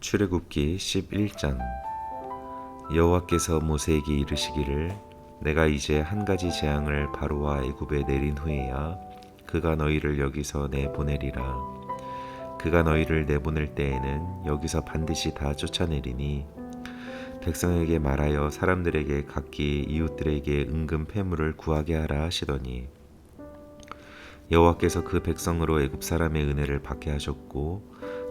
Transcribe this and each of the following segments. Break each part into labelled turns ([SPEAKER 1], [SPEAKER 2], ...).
[SPEAKER 1] 출애굽기 11장. 여호와께서 모세에게 이르시기를 내가 이제 한 가지 재앙을 바로와 애굽에 내린 후에야 그가 너희를 여기서 내보내리라. 그가 너희를 내보낼 때에는 여기서 반드시 다 쫓아내리니 백성에게 말하여 사람들에게 각기 이웃들에게 은금 패물을 구하게 하라 하시더니 여호와께서 그 백성으로 애굽 사람의 은혜를 받게 하셨고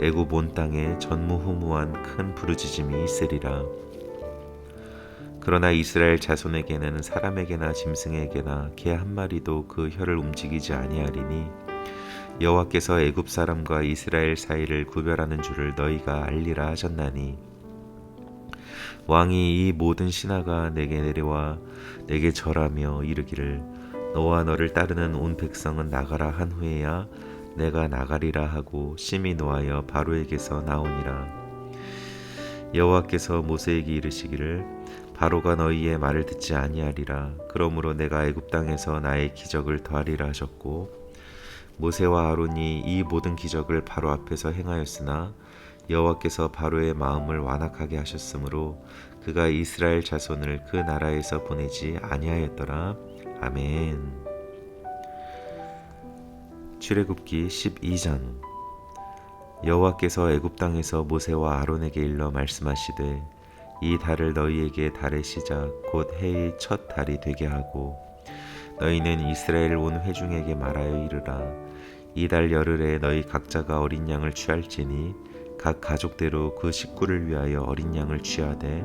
[SPEAKER 1] 애굽 온 땅에 전무후무한 큰 부르짖음이 있으리라. 그러나 이스라엘 자손에게는 사람에게나 짐승에게나 개 한 마리도 그 혀를 움직이지 아니하리니 여호와께서 애굽 사람과 이스라엘 사이를 구별하는 줄을 너희가 알리라 하셨나니 왕이 이 모든 신하가 내게 내려와 내게 절하며 이르기를 너와 너를 따르는 온 백성은 나가라 한 후에야 내가 나가리라 하고 심히 노하여 바로에게서 나오니라. 여호와께서 모세에게 이르시기를 바로가 너희의 말을 듣지 아니하리라. 그러므로 내가 애굽 땅에서 나의 기적을 더하리라 하셨고 모세와 아론이 이 모든 기적을 바로 앞에서 행하였으나 여호와께서 바로의 마음을 완악하게 하셨으므로 그가 이스라엘 자손을 그 나라에서 보내지 아니하였더라. 아멘. 출애굽기 12장. 여호와께서 애굽 땅에서 모세와 아론에게 일러 말씀하시되 이 달을 너희에게 달의 시작 곧 해의 첫 달이 되게 하고 너희는 이스라엘 온 회중에게 말하여 이르라. 이 달 열흘에 너희 각자가 어린 양을 취할지니 각 가족대로 그 식구를 위하여 어린 양을 취하되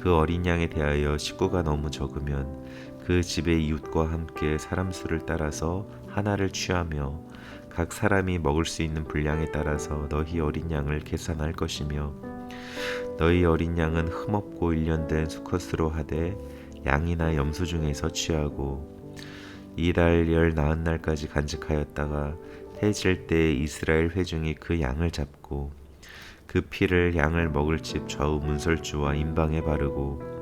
[SPEAKER 1] 그 어린 양에 대하여 식구가 너무 적으면 그 집의 이웃과 함께 사람 수를 따라서 하나를 취하며 각 사람이 먹을 수 있는 분량에 따라서 너희 어린 양을 계산할 것이며 너희 어린 양은 흠없고 일련된 수컷으로 하되 양이나 염소 중에서 취하고 이달 열 나흔 날까지 간직하였다가 해질 때 이스라엘 회중이 그 양을 잡고 그 피를 양을 먹을 집 좌우 문설주와 임방에 바르고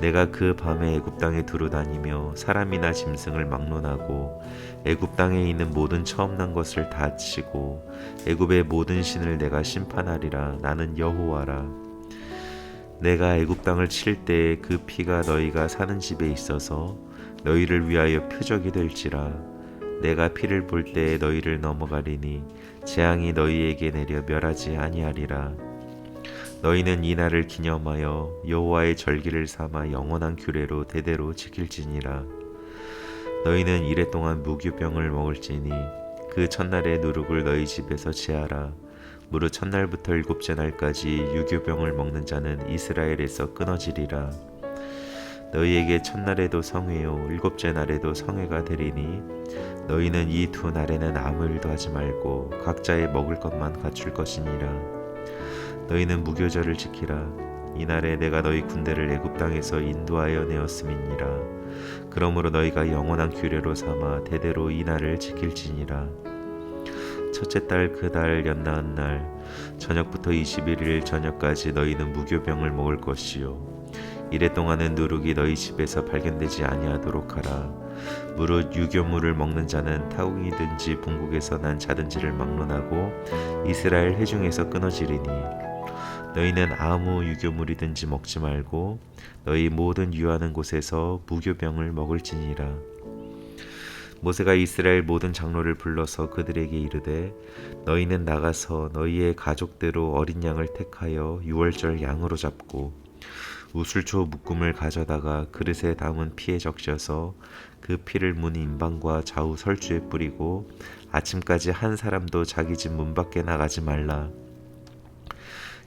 [SPEAKER 1] 내가 그 밤에 애굽 땅에 두루 다니며 사람이나 짐승을 막론하고 애굽 땅에 있는 모든 처음 난 것을 다 치고 애굽의 모든 신을 내가 심판하리라. 나는 여호와라. 내가 애굽 땅을 칠 때에 그 피가 너희가 사는 집에 있어서 너희를 위하여 표적이 될지라. 내가 피를 볼 때에 너희를 넘어가리니 재앙이 너희에게 내려 멸하지 아니하리라 너희는 이 날을 기념하여 여호와의 절기를 삼아 영원한 규례로 대대로 지킬지니라. 너희는 이래 동안 무교병을 먹을지니 그 첫날의 누룩을 너희 집에서 제하라. 무릇 첫날부터 일곱째 날까지 유교병을 먹는 자는 이스라엘에서 끊어지리라. 너희에게 첫날에도 성회요 일곱째 날에도 성회가 되리니 너희는 이 두 날에는 아무 일도 하지 말고 각자의 먹을 것만 갖출 것이니라 너희는 무교절을 지키라. 이날에 내가 너희 군대를 애굽 땅에서 인도하여 내었음이니라. 그러므로 너희가 영원한 규례로 삼아 대대로 이 날을 지킬지니라. 첫째 달 그달 연나은 날 저녁부터 21일 저녁까지 너희는 무교병을 먹을 것이요. 이래 동안은 누룩이 너희 집에서 발견되지 아니하도록 하라. 무릇 유교물을 먹는 자는 타국이든지 본국에서 난 자든지를 막론하고 이스라엘 회중에서 끊어지리니 너희는 아무 유교물이든지 먹지 말고 너희 모든 유하는 곳에서 무교병을 먹을지니라 모세가 이스라엘 모든 장로를 불러서 그들에게 이르되 너희는 나가서 너희의 가족대로 어린 양을 택하여 유월절 양으로 잡고 우슬초 묶음을 가져다가 그릇에 담은 피에 적셔서 그 피를 문 인방과 좌우 설주에 뿌리고 아침까지 한 사람도 자기 집 문 밖에 나가지 말라.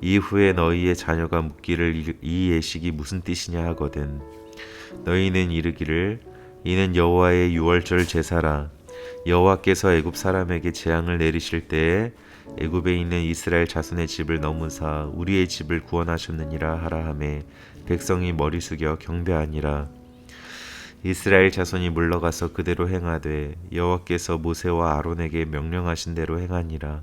[SPEAKER 1] 이후에 너희의 자녀가 묻기를 이 예식이 무슨 뜻이냐 하거든. 너희는 이르기를 이는 여호와의 유월절 제사라. 여호와께서 애굽 사람에게 재앙을 내리실 때에 애굽에 있는 이스라엘 자손의 집을 넘으사 우리의 집을 구원하셨느니라 하라 하매 백성이 머리 숙여 경배하니라. 이스라엘 자손이 물러가서 그대로 행하되 여호와께서 모세와 아론에게 명령하신 대로 행하니라.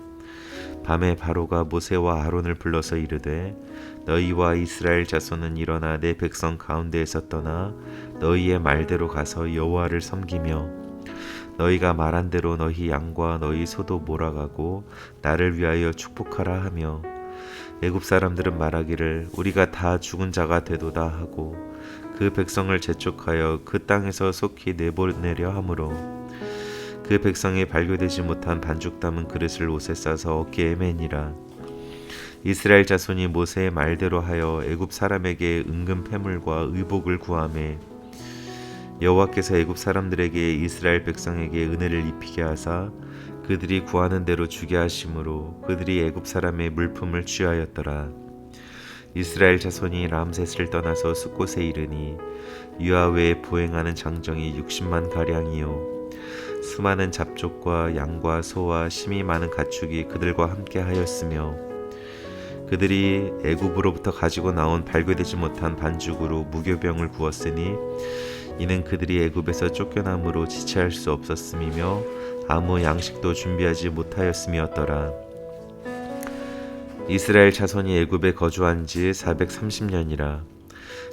[SPEAKER 1] 밤에 바로가 모세와 아론을 불러서 이르되 너희와 이스라엘 자손은 일어나 내 백성 가운데에서 떠나 너희의 말대로 가서 여호와를 섬기며 너희가 말한 대로 너희 양과 너희 소도 몰아가고 나를 위하여 축복하라 하며 애굽 사람들은 말하기를 우리가 다 죽은 자가 되도다 하고 그 백성을 재촉하여 그 땅에서 속히 내보내려 하므로 그 백성이 발교되지 못한 반죽 담은 그릇을 옷에 싸서 어깨에 매니라 이스라엘 자손이 모세의 말대로 하여 애굽 사람에게 은금 패물과 의복을 구하매 여호와께서 애굽 사람들에게 이스라엘 백성에게 은혜를 입히게 하사 그들이 구하는 대로 주게 하심으로 그들이 애굽 사람의 물품을 취하였더라. 이스라엘 자손이 람셋을 떠나서 숫곳에 이르니 유아외에 보행하는 장정이 60만 가량이요 수많은 잡족과 양과 소와 심이 많은 가축이 그들과 함께 하였으며 그들이 애굽으로부터 가지고 나온 발견되지 못한 반죽으로 무교병을 구웠으니 이는 그들이 애굽에서 쫓겨남으로 지체할 수 없었음이며 아무 양식도 준비하지 못하였음이었더라. 이스라엘 자손이 애굽에 거주한 지 430년이라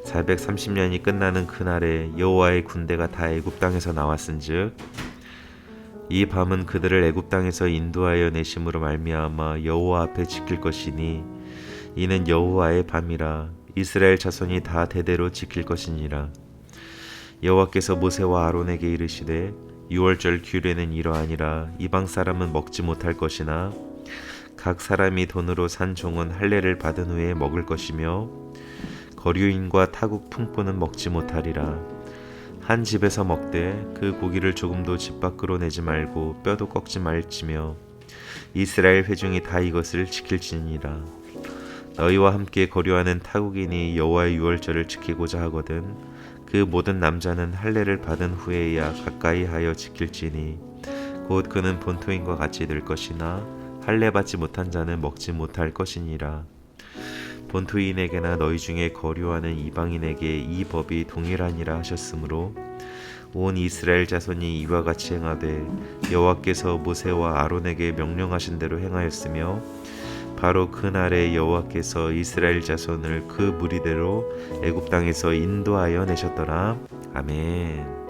[SPEAKER 1] 430년이 끝나는 그날에 여호와의 군대가 다 애굽 땅에서 나왔은즉 이 밤은 그들을 애굽 땅에서 인도하여 내심으로 말미암아 여호와 앞에 지킬 것이니 이는 여호와의 밤이라 이스라엘 자손이 다 대대로 지킬 것이니라. 여호와께서 모세와 아론에게 이르시되 유월절 규례는 이러하니라. 이방 사람은 먹지 못할 것이나 각 사람이 돈으로 산 종은 할례를 받은 후에 먹을 것이며 거류인과 타국 풍부는 먹지 못하리라. 한 집에서 먹되 그 고기를 조금도 집 밖으로 내지 말고 뼈도 꺾지 말지며 이스라엘 회중이 다 이것을 지킬지니라. 너희와 함께 거류하는 타국인이 여호와의 유월절을 지키고자 하거든 그 모든 남자는 할례를 받은 후에야 가까이 하여 지킬지니 곧 그는 본토인과 같이 될 것이나 할례 받지 못한 자는 먹지 못할 것이니라 본토인에게나 너희 중에 거류하는 이방인에게 이 법이 동일하니라 하셨으므로 온 이스라엘 자손이 이와 같이 행하되 여호와께서 모세와 아론에게 명령하신 대로 행하였으며 바로 그날에 여호와께서 이스라엘 자손을 그 무리대로 애굽 땅에서 인도하여 내셨더라 아멘.